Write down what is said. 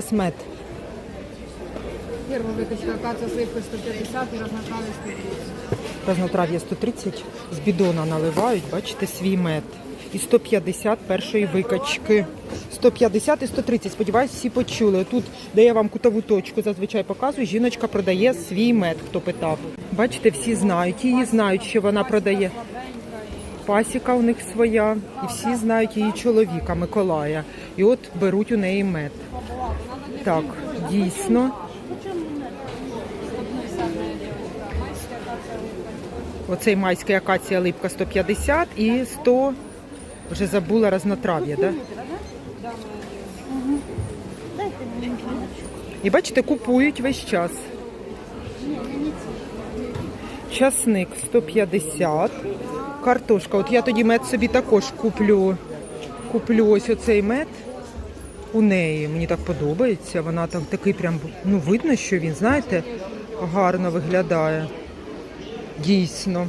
Асмет. Первая выточка акация сливка 150 и разнотравие 130. Разнотрав'я 130. З бідона наливають, бачите, свій мед. І 150 першої викачки. 150 і 130. Сподіваюсь, всі почули. Тут, де я вам кутову точку зазвичай показую, жіночка продає свій мед, хто питав. Бачите, всі знають її, знають, що вона продає. Пасіка у них своя, і всі знають її чоловіка Миколая. І от беруть у неї мед. Так, дійсно. Оцей майський акація липка 150 і 100, вже забула разнотрав'я, да? І бачите, купують весь час. Часник 150, картошка. От я тоді мед собі також куплю. Куплю ось оцей мед у неї. Мені так подобається. Вона там такий прям, ну видно, що він, знаєте, гарно виглядає. Дійсно.